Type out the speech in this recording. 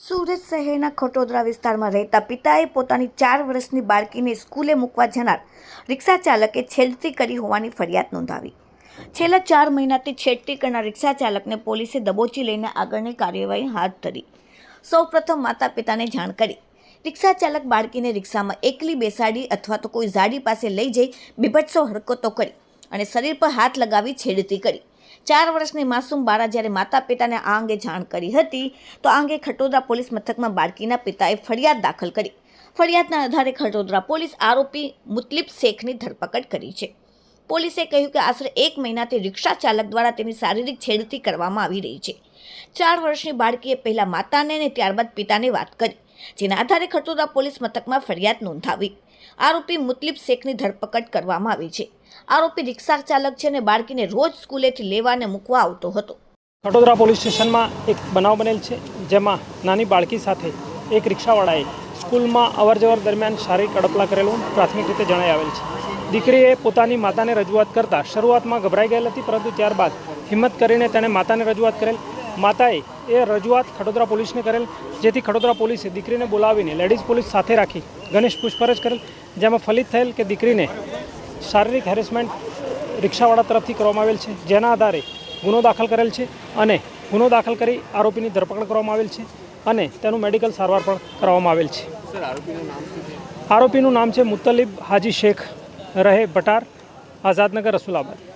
સુરત શહેરના ખટોદરા વિસ્તારમાં રહેતા પિતાએ પોતાની ચાર વર્ષની બાળકીને સ્કૂલે મૂકવા જનાર રિક્ષા ચાલકે છેડતી કરી હોવાની ફરિયાદ નોંધાવી. છેલ્લા ચાર મહિનાથી છેડતી કરનાર રિક્ષા ચાલકને પોલીસે દબોચી લઈને આગળની કાર્યવાહી હાથ ધરી. સૌપ્રથમ માતા પિતાને જાણ કરી. રિક્ષા ચાલક બાળકીને રિક્ષામાં એકલી બેસાડી અથવા તો કોઈ ઝાડી પાસે લઈ જઈ બીભત્સો હરકતો કરી અને શરીર પર હાથ લગાવી છેડતી કરી. ચાર વર્ષની માસૂમ બાળા જ્યારે માતા પિતાને આ અંગે જાણ કરી હતી, તો આ અંગે ખટોદરા પોલીસ મથકમાં બાળકીના પિતાએ ફરિયાદ દાખલ કરી. ફરિયાદના આધારે ખટોદરા પોલીસ આરોપી મુતલિબ શેખની ધરપકડ કરી છે. પોલીસે કહ્યું કે આશરે એક મહિનાથી રિક્ષા ચાલક દ્વારા તેની શારીરિક છેડતી કરવામાં આવી રહી છે. ચાર વર્ષની બાળકીએ પહેલાં માતાને અને ત્યારબાદ પિતાને વાત કરી. જેના આધારે ખટોદરા પોલીસ મથકમાં ફરિયાદ નોંધાવી. આરોપી મુતલિબ શેખની ધરપકડ કરવામાં આવી છે. આરોપી રિક્ષા ચાલક છે અને બાળકીને રોજ સ્કૂલેથી લેવા અને મૂકવા આવતો હતો. ખટોદરા પોલીસ સ્ટેશનમાં એક બનાવ બનેલ છે, જેમાં નાની બાળકી સાથે એક રિક્ષાવાળાએ સ્કૂલમાં અવરજવર દરમિયાન શારીરિક અડપલા કરેલું પ્રાથમિક રીતે જણાઈ આવેલ છે. દીકરીએ પોતાની માતાને રજૂઆત કરતાં શરૂઆતમાં ગભરાઈ ગયેલ હતી, પરંતુ ત્યારબાદ હિંમત કરીને તેણે માતાને રજૂઆત કરેલ માતાએ એ રજૂઆત ખડોદરા પોલીસને કરેલ જેથી ખડોદરા પોલીસે દીકરીને બોલાવીને લેડીઝ પોલીસ સાથે રાખી ગણેશ પૂછપરછ કરેલ જેમાં ફલિત થયેલ કે દીકરીને શારીરિક હેરેસમેન્ટ રિક્ષાવાળા તરફથી કરવામાં આવેલ છે જેના આધારે ગુનો દાખલ કરેલ છે અને ગુનો દાખલ કરી આરોપીની ધરપકડ કરવામાં આવેલ છે અને તેનું મેડિકલ સારવાર પણ કરવામાં આવેલ છે? આરોપીનું નામ છે મુત્તલિબ હાજી શેખ રહે ભટાર આઝાદનગર રસુલાબાદ.